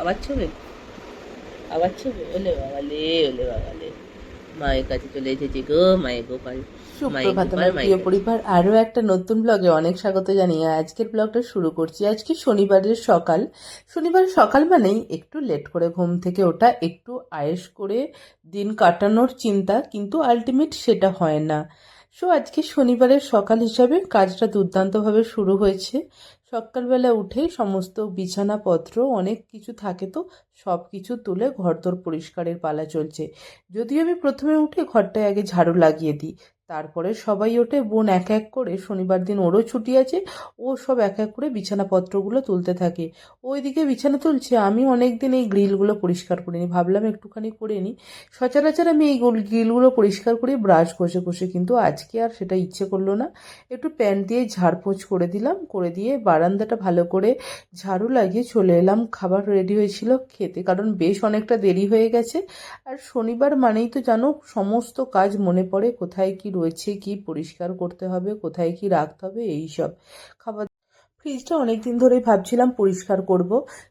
আবার ছবে? আবার ছবে? ওলে বাবালে ওলে বাবালে মায়ের কাছে চলে এসেছি গো মায়ের গোপাল প্রিয় পরিবার আরও একটা নতুন ব্লগে অনেক স্বাগত জানিয়ে আজকের ব্লগটা শুরু করছি। আজকে শনিবারের সকাল। শনিবার সকাল মানেই একটু লেট করে ঘুম থেকে ওঠা একটু আয়েস করে দিন কাটানোর চিন্তা কিন্তু আলটিমেট সেটা হয় না। সো আজকে শনিবারের সকাল হিসাবে কাজটা দুর্দান্তভাবে শুরু হয়েছে। সকালবেলা উঠেই সমস্ত বিছানাপত্র, অনেক কিছু থাকে তো সব কিছু তুলে ঘরদোর পরিষ্কারের পালা চলছে। যদিও আমি প্রথমে উঠে ঘরটায় আগে ঝাড়ু লাগিয়ে দিই তারপরে সবাই ওঠে, বোন এক এক করে শনিবার দিন ওরও ছুটি আছে, ও সব এক এক করে বিছানাপত্রগুলো তুলতে থাকে। ওইদিকে বিছানা তুলছে, আমি অনেক দিন এই গ্রিলগুলো পরিষ্কার করিনি, ভাবলাম একটুখানি করে নিই। সচরাচর আমি এই গ্রিলগুলো পরিষ্কার করি ব্রাশ ঘষে ঘষে কিন্তু আজকে আর সেটা ইচ্ছে করল না। একটু প্যান দিয়ে ঝাড়পোছ করে দিলাম, করে দিয়ে বারান্দাটা ভালো করে ঝাড়ু লাগিয়ে চলে এলাম। খাবার রেডি হয়েছিল খেতে, কারণ বেশ অনেকটা দেরি হয়ে গেছে। আর শনিবার মানেই তো জানো, সমস্ত কাজ মনে পড়ে, কোথায় কি রয়েছে, কি পরিষ্কার করতে হবে, কোথায় কি রাখতে হবে এই সব খাবার ফ্রিজটা অনেক দিন ধরেই ভাবছিলাম পরিষ্কার করব।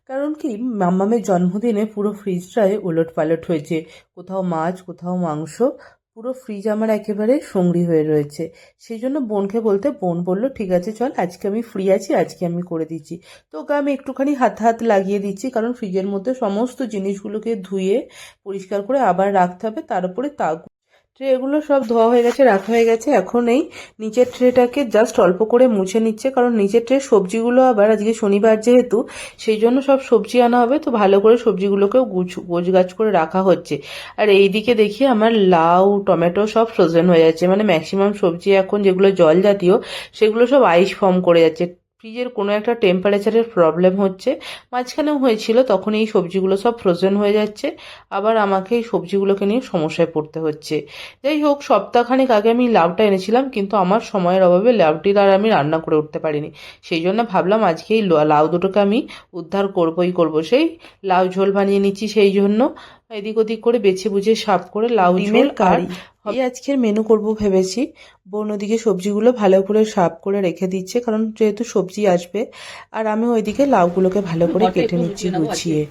কারণ কি মাম্মামের জন্মদিনে পুরো ফ্রিজটায় ওলট পালট হয়েছে। কোথাও মাছ, কোথাও মাংস, পুরো ফ্রিজ আমার একেবারে সঙ্গী হয়ে রয়েছে। সেই জন্য বোনকে বলতে, বোন বলল, ঠিক আছে, চল, আজকে আমি ফ্রি আছি, আজকে আমি করে দিচ্ছি। তো ওকে আমি একটুখানি হাত হাত লাগিয়ে দিচ্ছি, কারণ ফ্রিজের মধ্যে সমস্ত জিনিসগুলোকে ধুয়ে পরিষ্কার করে আবার রাখতে হবে। তার উপরে তাক ট্রেগুলো সব ধোয়া হয়ে গেছে, রাখা হয়ে গেছে। এখন এই নিচের ট্রেটাকে জাস্ট অল্প করে মুছে নিচ্ছে, কারণ নিচের ট্রে সবজিগুলো আবার আজকে শনিবার যেহেতু, সেই জন্য সব সবজি আনা হবে। তো ভালো করে সবজিগুলোকেও গুছ গোছ গাছ করে রাখা হচ্ছে। আর এই দিকে দেখি আমার লাউ, টমেটো সব ফ্রোজেন হয়ে যাচ্ছে। মানে ম্যাক্সিমাম সবজি এখন যেগুলো জল জাতীয় সেগুলো সব আইস ফর্ম করে যাচ্ছে। ফ্রিজের কোনো একটা টেম্পারেচারের প্রবলেম হচ্ছে। মাঝখানেও হয়েছিল তখন এই সবজিগুলো সব ফ্রোজেন হয়ে যাচ্ছে। আবার আমাকে এই সবজিগুলোকে নিয়ে সমস্যায় পড়তে হচ্ছে। যাই হোক সপ্তাহখানেক আগে আমি লাউটা এনেছিলাম কিন্তু আমার সময়ের অভাবে লাউটির আর আমি রান্না করে উঠতে পারিনি। সেই জন্য ভাবলাম আজকে এই লাউ দুটোকে আমি উদ্ধার করবই করব। সেই লাউ ঝোল বানিয়ে নিচ্ছি সেই জন্য। এদিক ওদিক করে বেছে বুঝে সাফ করে লাউ ঝোল আর এই আজকের মেনু করব ভেবেছি। বোন ওদিকে সবজিগুলো ভালো করে সাফ করে রেখে দিচ্ছে কারণ যেহেতু সবজি আসবে আর আমি ওইদিকে লাউগুলোকে ভালো করে কেটে নিচ্ছি গুছিয়ে।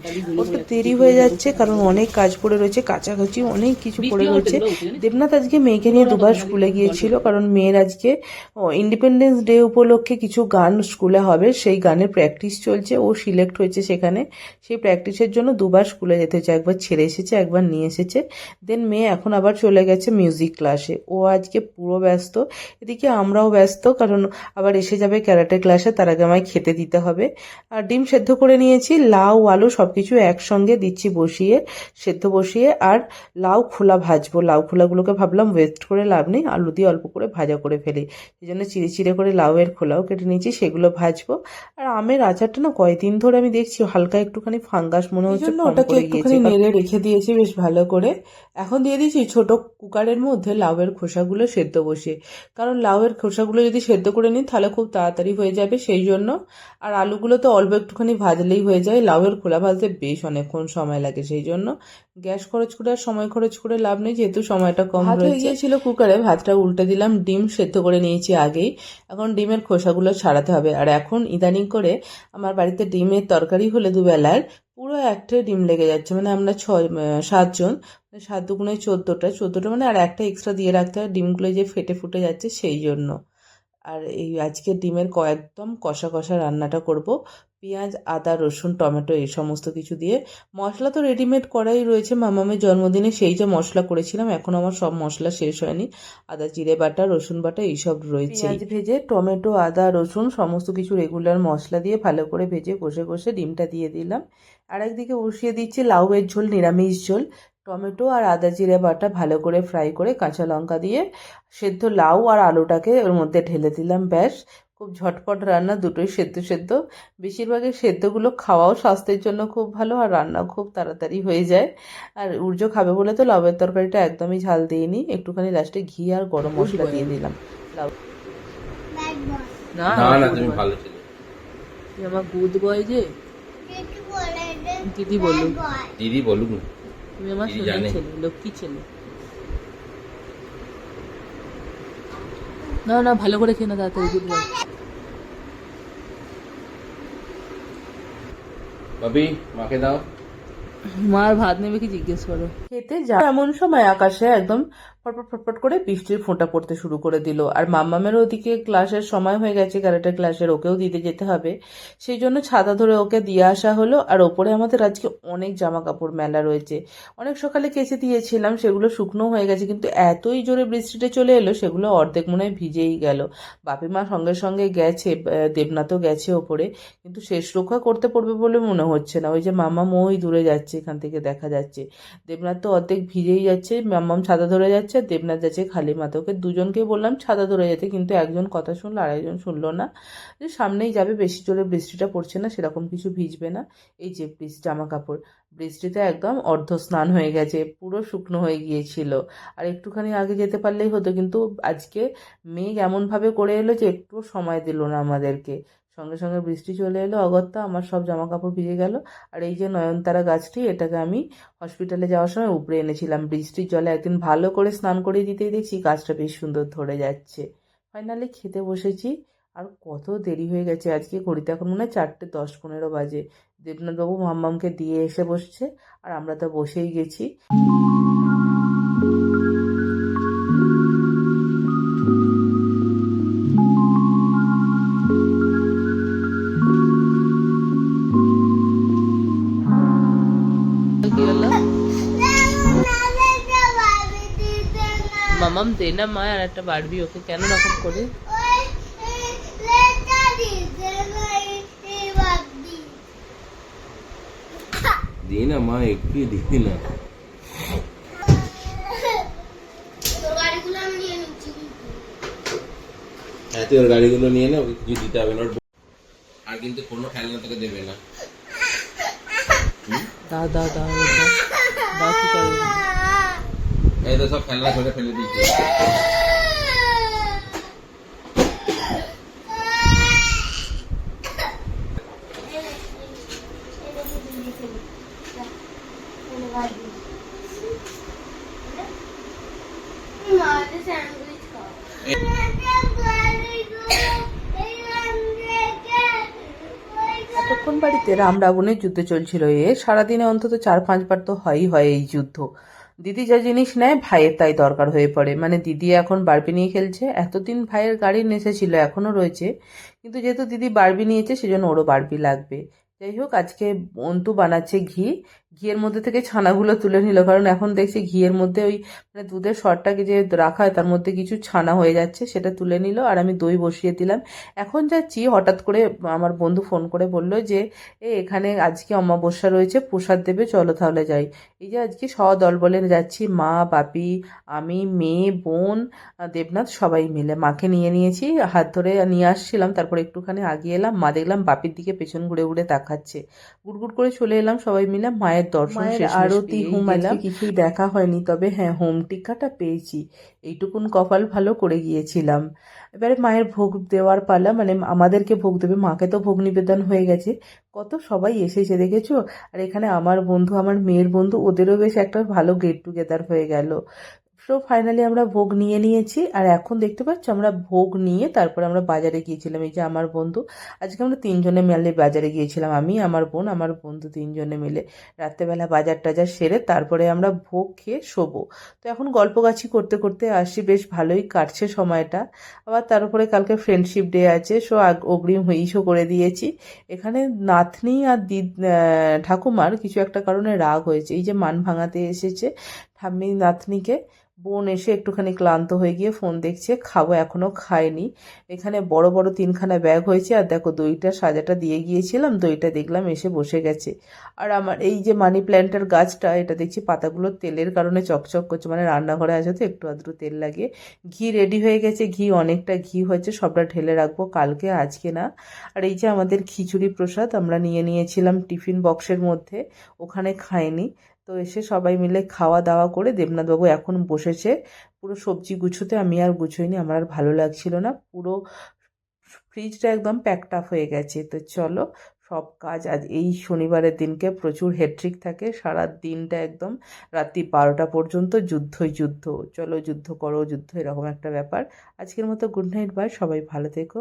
একটু দেরি হয়ে যাচ্ছে কারণ অনেক কাজ পড়ে রয়েছে কাছাকাছি অনেক কিছু পড়ে রয়েছে। দেবনাথ আজকে মেয়েকে নিয়ে দুবার স্কুলে গিয়েছিল কারণ মেয়ের আজকে ইন্ডিপেন্ডেন্স ডে উপলক্ষে কিছু গান স্কুলে হবে সেই গানের প্র্যাকটিস চলছে ও সিলেক্ট হয়েছে সেখানে। সেই প্র্যাকটিসের জন্য দুবার স্কুলে যেতে হচ্ছে একবার ছেড়ে এসেছে একবার নিয়ে এসেছে। দেন মেয়ে এখন আবার চলে গেছে মিউজিক ক্লাসে ও আজকে পুরো ব্যস্ত এদিকে আমরাও ব্যস্ত কারণ আবার এসে যাবে ক্যারাটে ক্লাসে তার আগে আমায় খেতে দিতে হবে। আর ডিম সেদ্ধ করে নিয়েছি লাউ আলু সব কিছু একসঙ্গে দিচ্ছি বসিয়ে সেদ্ধ বসিয়ে আর লাউ খোলা ভাজবো। লাউ খোলাগুলোকে ভাবলাম ওয়েস্ট করে লাভ নেই আলু দিয়ে অল্প করে ভাজা করে ফেলি। সেই জন্য চিড়ে চিড়ে করে লাউয়ের খোলাও কেটে নিয়েছি সেগুলো ভাজবো। আর আমের আচারটা না কয়েকদিন ধরে আমি দেখছি হালকা একটুখানি ফাঙ্গাস মনে হচ্ছে ওটাকে একটুখানি নেড়ে রেখে দিয়েছি বেশ ভালো করে। এখন দিয়ে দিয়েছি ছোট কুকারের মধ্যে লাউয়ের খোসাগুলো সেদ্ধ বসে কারণ লাউয়ের খোসাগুলো যদি সেদ্ধ করে নিই তাহলে খুব তাড়াতাড়ি হয়ে যাবে। সেই জন্য আর আলুগুলো তো অল্প একটুখানি ভাজলেই হয়ে যায়। লাউয়ের খোলা ভাজতে বেশ অনেকক্ষণ সময় লাগে। সেই জন্য গ্যাস খরচ করে আর সময় খরচ করে লাভ নেই। যেহেতু সময়টা কম হয়ে গিয়েছিল কুকারে ভাতটা উল্টে দিলাম ডিম সেদ্ধ করে নিয়েছি আগেই। এখন ডিমের খোসাগুলো ছাড়াতে হবে। আর এখন ইদানিং করে আমার বাড়িতে ডিমের তরকারি হলে দুবেলার পুরো একটা ডিম লেগে যাচ্ছে। মানে আমরা ছয় সাতজন মানে সাত দুগুণে চোদ্দোটা। চোদ্দোটা মানে আর একটা এক্সট্রা দিয়ে রাখতে হয়। ডিমগুলো যে ফেটে ফুটে যাচ্ছে সেই জন্য। আর এই আজকে ডিমের ক একদম কষা কষা রান্নাটা করব। পেঁয়াজ, আদা, রসুন, টমেটো এই সমস্ত কিছু দিয়ে। মশলা তো রেডিমেড করাই রয়েছে। মামামের জন্মদিনে সেই যে মশলা করেছিলাম, এখন আমার সব মশলা শেষ হয়নি। আদা, জিরে বাটা, রসুন বাটা এইসব রয়েছে। পেঁয়াজ ভেজে, টমেটো, আদা, রসুন সমস্ত কিছু রেগুলার মশলা দিয়ে ভালো করে ভেজে, কষে কষে ডিমটা দিয়ে দিলাম। আর একদিকে বসিয়ে দিচ্ছি লাউয়ের ঝোল, নিরামিষ ঝোল। টমেটো আর আদা জিরে বাটা ভালো করে ফ্রাই করে কাঁচা লঙ্কা দিয়ে সেদ্ধ লাউ আর আলুটাকে ওর মধ্যে ঢেলে দিলাম ব্যাস। খুব ঝটপট রান্না দুটোই সেদ্ধ সেদ্ধ। বেশিরভাগই সেদ্ধগুলো খাওয়াও স্বাস্থ্যের জন্য খুব ভালো আর রান্নাও খুব তাড়াতাড়ি হয়ে যায়। আর উর্জ খাবে বলে তো লাউয়ের তরকারিটা একদমই ঝাল দিইনি। একটুখানি লাস্টে ঘি আর গরম মশলা দিয়ে দিলাম। লাউ না না না তুমি ভালো ছিলে। আমার গুড বয় যে? দিদি বলল দিদি বলুক না। তুমি আমার সুন্দর ছেলে লক্ষ্মী ছেলে। না না ভালো করে খেয়ে না তাড়াতাড়ি গুড বয় বাবি মাকে দাও। মার ভাত নেবে কি জিজ্ঞেস করো? খেতে যা এমন সময় আকাশে একদম ফটফট ফটফট করে বৃষ্টির ফোঁটা পড়তে শুরু করে দিল। আর মাম্মামের ওদিকে ক্লাসের সময় হয়ে গেছে, ক্যারেটের ক্লাসের ওকেও দিতে যেতে হবে। সেই জন্য ছাতা ধরে ওকে দিয়ে আসা হলো। আর ওপরে আমাদের আজকে অনেক জামা কাপড় মেলা রয়েছে। অনেক সকালে কেচে দিয়েছিলাম, সেগুলো শুকনো হয়ে গেছে, কিন্তু এতই জোরে বৃষ্টিটা চলে এলো, সেগুলো অর্ধেক মনে হয় ভিজেই গেল। বাপি মা সঙ্গে সঙ্গে গেছে দেবনাথও গেছে ওপরে, কিন্তু শেষ রক্ষা করতে পড়বে বলে মনে হচ্ছে না। ওই যে মামা মই দূরে যাচ্ছে, এখান থেকে দেখা যাচ্ছে। দেবনাথ তো অর্ধেক ভিজেই যাচ্ছে, মাম্মাম ছাতা ধরে যাচ্ছে আর দেবনাথ যাচ্ছে খালি মাথা। ওকে দুজনকে বললাম, ছাতা ধরে যেতে, কিন্তু একজন কথা শুনলো আর একজন শুনলো না। যে সামনেই যাবে, বেশি জোরে বৃষ্টিটা পড়ছে না, সেরকম কিছু ভিজবে না। এই যে বৃষ্টি জামা কাপড়, বৃষ্টিতে একদম অর্ধ স্নান হয়ে গেছে, পুরো শুকনো হয়ে গিয়েছিল। আর একটুখানি আগে যেতে পারলেই হতো, কিন্তু আজকে মেঘ এমনভাবে করে এলো যে একটু সময় দিল না আমাদেরকে। সঙ্গে সঙ্গে বৃষ্টি চলে এলো, অগত্যা আমার সব জামা কাপড় ভিজে গেল। আর এই যে নয়নতারা গাছটি, এটাকে আমি হসপিটালে যাওয়ার সময় উপরে এনেছিলাম। বৃষ্টির জলে একদিন ভালো করে স্নান করে দিতেই দেখছি গাছটা বেশ সুন্দর ধরে যাচ্ছে। ফাইনালি খেতে বসেছি। আর কত দেরি হয়ে গেছে, আজকে ঘড়িতে এখন মনে হয় চারটে দশ পনেরো বাজে। দেবনাথবাবু মাম্মামকে দিয়ে এসে বসছে, আর আমরা তো বসেই গেছি। মামাম দে না মা আর একটা বাড়বি ওকে কেন রকম করে? দি না মা একটু দি না। হ্যাঁ তুই ওর গাড়িগুলো নিয়ে নে ওকে কিছু দিতে হবে না আর কিন্তু কোনো খেলনা তোকে দেবে না। দা দা দা দা। দা কি করবে এই তো সব খেলনা করে ফেলে দিয়েছে। এতক্ষণ বাড়িতে রাম রাবণের যুদ্ধ চলছিল এ। সারাদিনে অন্তত চার পাঁচবার তো হয়ই হয় এই যুদ্ধ। দিদি যা জিনিস নেয় ভাইয়ের তাই দরকার হয়ে পড়ে। মানে দিদি এখন বারবি নিয়ে খেলছে, এতদিন ভাইয়ের গাড়ি নেশা এখনও রয়েছে। কিন্তু যেহেতু দিদি বারবি নিয়েছে, সেজন্য ওরও বারবি লাগবে। যাই হোক, আজকে অন্তু বানাচ্ছে ঘি ঘিয়ের মধ্যে থেকে ছানাগুলো তুলে নিল, কারণ এখন দেখছি ঘিয়ের মধ্যে ওই মানে দুধের সরটাকে যে রাখা হয় তার মধ্যে কিছু ছানা হয়ে যাচ্ছে, সেটা তুলে নিল আর আমি দই বসিয়ে দিলাম। এখন যাচ্ছি, হঠাৎ করে আমার বন্ধু ফোন করে বলল যে, এ, এখানে আজকে অমাবস্যা রয়েছে, প্রসাদ দেবে, চলো তাহলে যাই। এই যে আজকে সদল বলে যাচ্ছি, মা, বাপি, আমি, মেয়ে, বোন, দেবনাথ, সবাই মিলে। মাকে নিয়ে নিয়েছি, হাত ধরে নিয়ে আসছিলাম, তারপর একটুখানি আগিয়ে এলাম, মা দেখলাম বাপির দিকে পেছন ঘুরে ঘুরে তাকাচ্ছে। গুড়গুড় করে চলে এলাম সবাই মিলে, মায়ের মায়ের দর্শন আরতি, পেয়েই হোম আজকে কিছুই দেখা হয়নি তবে হ্যাঁ হোম টিকাটা পেয়েছি। এইটুকুন কপাল ভালো করে গিয়েছিলাম। এবারে মায়ের ভোগ দেওয়ার পালা মানে আমাদেরকে ভোগ দেবে মাকে তো ভোগ নিবেদন হয়ে গেছে। কত সবাই এসেছে দেখেছ? আর এখানে আমার বন্ধু আমার মেয়ের বন্ধু ওদেরও বেশ একটা ভালো গেট টুগেদার হয়ে গেল। সো ফাইনালি আমরা ভোগ নিয়ে নিয়েছি। আর এখন দেখতে পাচ্ছ আমরা ভোগ নিয়ে তারপর আমরা বাজারে গিয়েছিলাম। এই যে আমার বন্ধু, আজকে আমরা তিনজনে মিলে বাজারে গিয়েছিলাম। আমি, আমার বোন, আমার বন্ধু তিনজনে মিলে রাত্রেবেলা বাজার টাজার সেরে তারপরে আমরা ভোগ খেয়ে শোবো। তো এখন গল্পগাছি করতে করতে আসি, বেশ ভালোই কাটছে সময়টা। আবার তার উপরে কালকে ফ্রেন্ডশিপ ডে আছে সো অগ্রিম হইসও করে দিয়েছি। এখানে নাতনি আর দিদ ঠাকুমার কিছু একটা কারণে রাগ হয়েছে। এই যে মান ভাঙাতে এসেছে ঠাম্মি নাতনিকে। বোন এসে একটুখানি ক্লান্ত হয়ে গিয়ে ফোন দেখছে, খাব এখনও খায়নি। এখানে বড় বড় তিনখানা ব্যাগ হয়েছে আর দেখো দইটা সাজাটা দিয়ে গিয়েছিলাম, দইটা দেখলাম, এসে বসে গেছে। আর আমার এই যে মানি প্ল্যান্টের গাছটা, এটা দেখছি পাতাগুলো তেলের কারণে চকচক করছে মানে রান্নাঘরে আছে তো, একটু আধটু তেল লাগিয়ে। ঘি রেডি হয়ে গেছে, ঘি অনেকটা ঘি হয়েছে, সবটা ঢেলে রাখব কালকে, আজকে না। আর এই যে আমাদের খিচুড়ি প্রসাদ, আমরা নিয়ে নিয়েছিলাম টিফিন বক্সের মধ্যে, ওখানে খাইনি। তো এসে সবাই মিলে খাওয়া দাওয়া করে দেবনাথবাবু এখন বসেছে। পুরো সবজি গুছোতে আমি আর গুছোইনি, আমার আর ভালো লাগছিল না। পুরো ফ্রিজটা একদম প্যাকড আপ হয়ে গেছে। তো চলো, সব কাজ আজ এই শনিবারের দিনকে প্রচুর হেডট্রিক থাকে। সারা দিনটা একদম রাত্রি বারোটা পর্যন্ত যুদ্ধই যুদ্ধ। চলো যুদ্ধ করো, যুদ্ধ এরকম একটা ব্যাপার। আজকের মতো গুড নাইট বাই সবাই ভালো থেকো।